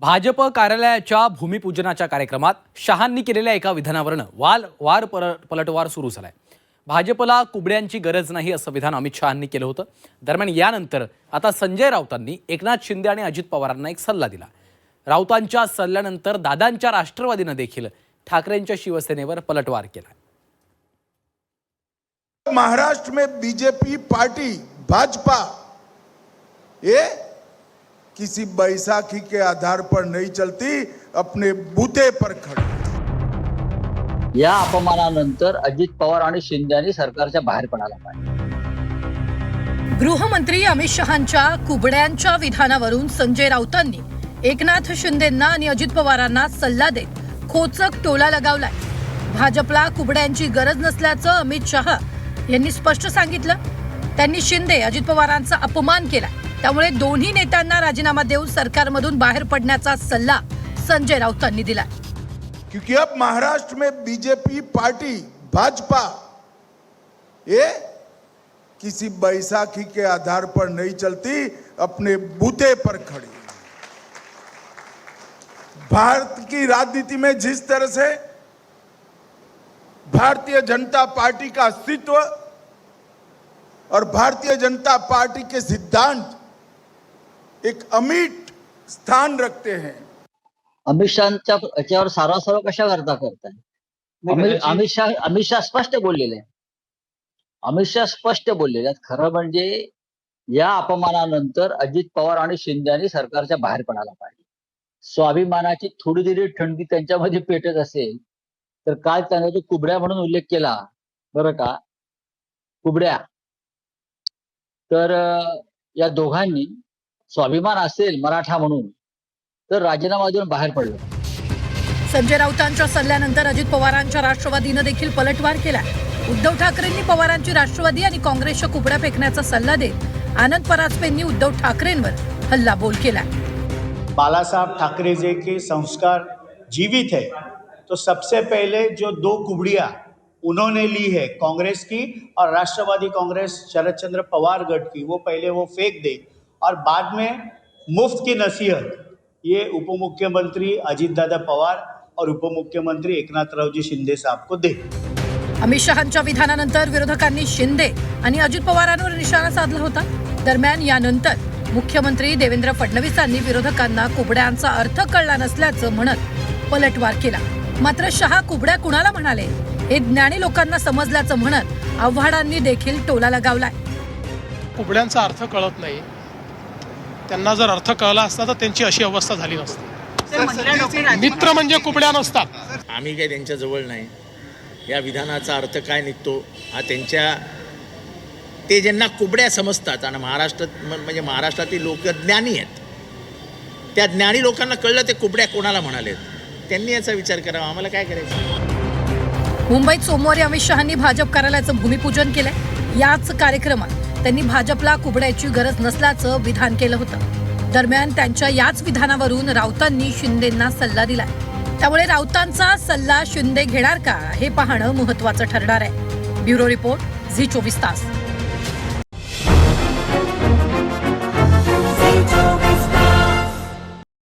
भाजप कार्यालयाच्या भूमिपूजनाच्या कार्यक्रमात शहांनी केलेल्या एका विधानावरनं वाल वार पर पलटवार सुरू झालाय. भाजपला कुबड्यांची गरज नाही असं विधान अमित शहांनी केलं होतं. दरम्यान यानंतर आता संजय राऊतांनी एकनाथ शिंदे आणि अजित पवारांना एक सल्ला दिला. राऊतांच्या सल्ल्यानंतर दादांच्या राष्ट्रवादीनं देखील ठाकरेंच्या शिवसेनेवर पलटवार केला. महाराष्ट्र में बीजेपी पार्टी भाजपा ये किसी बैसाखी के आधार पर नहीं चलती अपने बूते पर खड़ी। या अपमानानंतर अजित पवार आणि शिंदे यांनी सरकारच्या बाहेर पडायला पाहिजे. गृहमंत्री अमित शहांच्या कुबड्यांच्या विधानावरून संजय राऊतांनी एकनाथ शिंदेंना आणि अजित पवारांना सल्ला देत खोचक टोला लगावलाय. भाजपला कुबड्यांची गरज नसल्याचं अमित शहा यांनी स्पष्ट सांगितलं. त्यांनी शिंदे अजित पवारांचा अपमान केला त्यामुळे दोन्ही नेत्यांना राजीनामा देऊन सरकारमधून बाहेर पडण्याचा सल्ला संजय राऊतांनी दिला क्योंकि अब महाराष्ट्र में बीजेपी पार्टी भाजपा ये किसी बैसाखी के आधार पर नहीं चलती अपने बूते पर खड़ी भारत की राजनीति में जिस तरह से भारतीय जनता पार्टी का अस्तित्व और भारतीय जनता पार्टी के सिद्धांत एक अमिट स्थान रखते हैं। अमित शहाच्या याच्यावर सारवासारव कशा करता करताय? अमित अमित शाह अमित शाह स्पष्ट बोललेले आहे. अमित शाह स्पष्ट बोललेले खरं म्हणजे या अपमानानंतर अजित पवार आणि शिंदे यांनी सरकारच्या बाहेर पडायला पाहिजे. स्वाभिमानाची थोडी जरी थंडी त्यांच्यामध्ये पेटत असेल तर काल त्याने तो कुबड्या म्हणून उल्लेख केला. बरं का? कुबड्या. तर या दोघांनी स्वाभिमान असेल मराठा म्हणून तर राजीनामा देऊन बाहेर पडलं. संजय राऊतांच्या सल्ल्यानंतर अजित पवारांच्या राष्ट्रवादीनं देखील पलटवार केला उद्धव ठाकरेंनी पवारांची राष्ट्रवादी आणि काँग्रेसच्या कुपड्या फेकण्याचा सल्ला देत आनंद परांजपेंनी उद्धव ठाकरेंवर हल्लाबोल केला बाला साहब ठाकरे जी के संस्कार जीवित है तो सबसे पहले जो दो कुबड़ियाँ उन्होंने ली है कांग्रेस की और राष्ट्रवादी कांग्रेस शरद चंद्र पवार गढ़ की वो पहले वो फेंक दे और बाद में मुफ्त की नसीहत। ये उप मुख्यमंत्री अजीत दादा पवार और उप मुख्यमंत्री एकनाथराव जी शिंदे साहब को दे। अमित शहांच्या विधानानंतर विरोधकांनी शिंदे आणि अजित पवारांवर निशाणा साधला होता. दरम्यान यानंतर मुख्यमंत्री देवेंद्र फडणवीसांनी विरोधकांना कुबड्यांचा अर्थ कळला नसल्याचं म्हणत पलटवार केला. मात्र शहा कुबड्या कुणाला म्हणाले? हे ज्ञानी लोकांना समजल्याचं म्हणत आव्हाडांनी देखील टोला लगावलाय. कुबड्यांचा अर्थ कळत नाही. त्यांना जर अर्थ कळला असता तर त्यांची अशी अवस्था झाली नसती. मित्र म्हणजे कुबड्या नसतात. आम्ही काही त्यांच्या जवळ नाही. या विधानाचा अर्थ काय निघतो? हा त्यांच्या ते ज्यांना कुबड्या समजतात आणि महाराष्ट्रात म- म्हणजे महाराष्ट्रातील लोक ज्ञानी आहेत. त्या ज्ञानी लोकांना कळलं ते कुबड्या कोणाला म्हणालेत? त्यांनी याचा विचार करावा. आम्हाला काय करायचं? मुंबईत सोमवारी अमित शहांनी भाजप कार्यालयाचं भूमिपूजन केलंय. याच कार्यक्रमात त्यांनी भाजपला कुबड्याची गरज नसल्याचं विधान केलं होतं. दरम्यान त्यांच्या याच विधानावरून राऊतांनी शिंदेंना सल्ला दिला त्यामुळे राऊतांचा सल्ला शिंदे घेणार का हे पाहणं महत्वाचं ठरणार आहे. ब्युरो रिपोर्ट झी चोवीस तास.